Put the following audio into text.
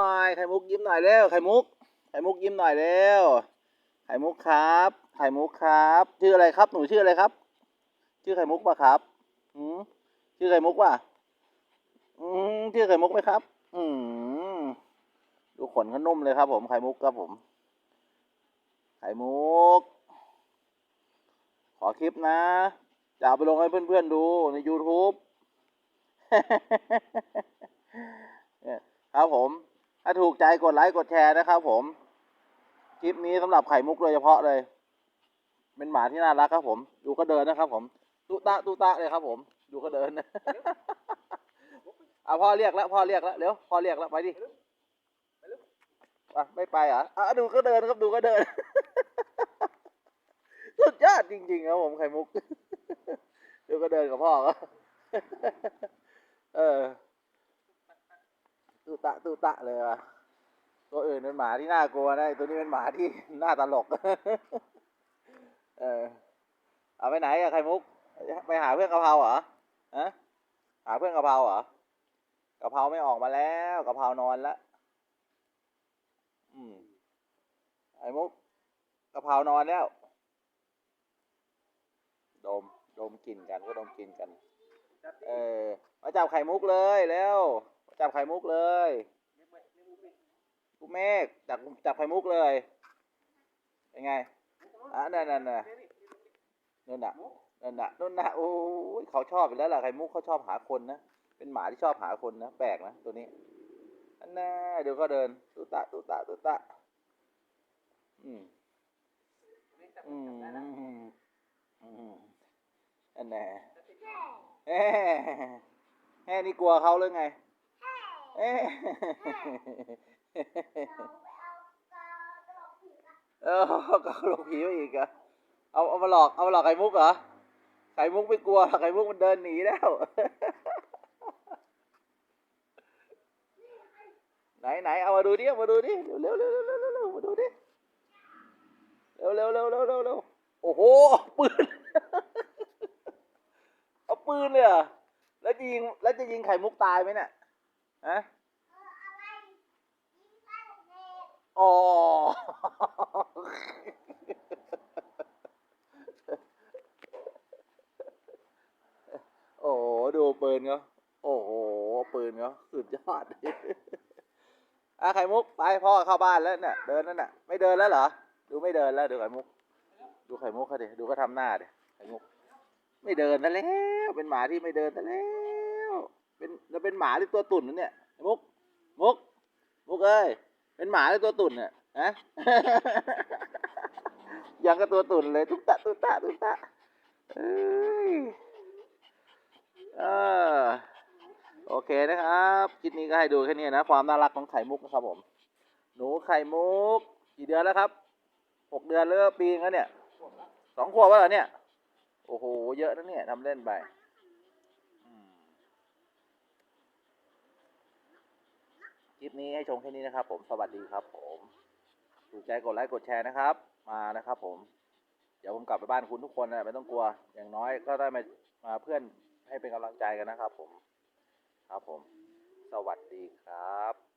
หน่อยไข่มุกยิ้มหน่อยเร็วไข่มุกไข่มุกยิ้มหน่อยเร็วไข่มุกครับไข่มุกครับ ชื่ออะไรครับหนูชื่ออะไรครับ ชื่อไข่มุกป่ะครับอืมชื่อไข่มุกป่ะอืมชื่อไข่มุกไหมครับ อืมดูขนเขานุ่มเลยครับ ผมไข่มุกครับผม ไข่มุก ขอคลิปนะจะเอาไปลงให้เพื่อนๆดูใน YouTube เนี่ยครับผม ถ้าถู กใจกดไลค์กดแชร์นะครับผม คลิปนี้สำหรับไข่มุกโดยเฉพาะเลย เป็นหมาที่น่ารักครับผม ดูก็เดินนะครับ ผมตุตะตุตะเลยครับ ผม ดูก็เดินเอะพ่อเรียกแล้วพ่อเรียกแล้วเร็วพ่อเรียกแล้วไปดิอะไม่ไปเหรอะอะดูก็เดินครับดูก็เดิน สุดยอดจริงๆครับผมไข่มุก ดูก็เดินกับพ่อก็เออตุตะตุตะเลยว่ะ ตัวอื่นเป็นหมาที่น่ากลัวนะตัวนี้เป็นหมาที่น่าตลก เออ เอาไปไหนอะไข่มุก ไปหาเพื่อนกะเพราเหรอฮะหาเพื่อนกะเพราเหรอกะเพราไม่ออกมาแล้วกะเพรานอนแล้วอืมไอ้มุกกะเพรานอนแล้ว ดม ดมกลิ่นกันก็ดมกลิ่นกัน เออ มาจับไข่มุกเลยแล้วมาจับไข่มุกเลย ลูกเมฆจับจับไข่มุกเลยเป็นไงอะนั่นนั่นน่ะนั่นน่ะนั่นน่ะนั่นน่ะโอ้ยเขาชอบอยู่แล้วล่ะไข่มุกเขาชอบหาคนนะเป็นหมาที่ชอบหาคนนะแปลกนะตัวนี้อันน่ะเดี๋ยวก็เดินตุตะตุตะตุตะอืมอืมอืมอันน่ะแฮ่แฮ่นี่กลัวเขาหรือไง เอ๊ะเออก็หลอกผีไปอีกอะเอาเอามาหลอกเอามาหลอกไข่มุกเหรอไข่มุกไม่กลัวหรอกไข่มุกมันเดินหนีแล้วไหนไหนเอามาดูดิเอามาดูดิเร็วเร็วเร็วเร็วเร็วเร็วมาดูดิเร็วเร็วเร็วเร็วเร็วเร็วโอ้โหปืนเอาปืนเลยเหรอแล้วจะยิงแล้วจะยิงไข่มุกตายไหมเนี่ย ฮะอ๋อโอ้โหดูปืนเขาโอ้โห ปืนเขาสุดยอดอะไข่มุก ไปพ่อเข้าบ้านแล้วเนี่ยเดินนั่นน่ะ ไม่เดินแล้วเหรอ ดูไม่เดินแล้วดูไข่มุก ดูไข่มุกเขาดิดูเขาทำหน้าดิไข่มุก ไม่เดินแล้วเป็นหมาที่ไม่เดินแล้ว เป็นแล้วเป็นหมาที่ตัวตุ่นนะเนี่ยไอ้มุก มุก มุกเอ้ย เป็นหมาที่ตัวตุ่นเนี่ยฮะยังกับตัวตุ่นเลยตุ๊กตะตุ๊กตะตุ๊กตะเอ้ยเออโอเคนะครับคลิปนี้ก็ให้ดูแค่นี้นะ ความน่ารักของไข่มุกนะครับผม หนูไข่มุก กี่เดือนแล้วครับหกเดือนหรือปีนึงแล้วเนี่ยสองขวบแล้วเหรอเนี่ย โอ้โห เยอะนะเนี่ยทำเล่นไปอืมค ลิปนี้ให้ชมแค่นี้นะครับ ผมสวัสดีครับ ผมถูกใจกดไลค์กดแชร์นะครับ มานะครับ ผม เดี๋ยวผมกลับไปบ้านคุณทุกคนนะไม่ต้องกลัว อย่างน้อยก็ได้มามาเพื่อนให้เป็นกำลังใจกันนะครับ ผม ครับผม สวัสดีครับ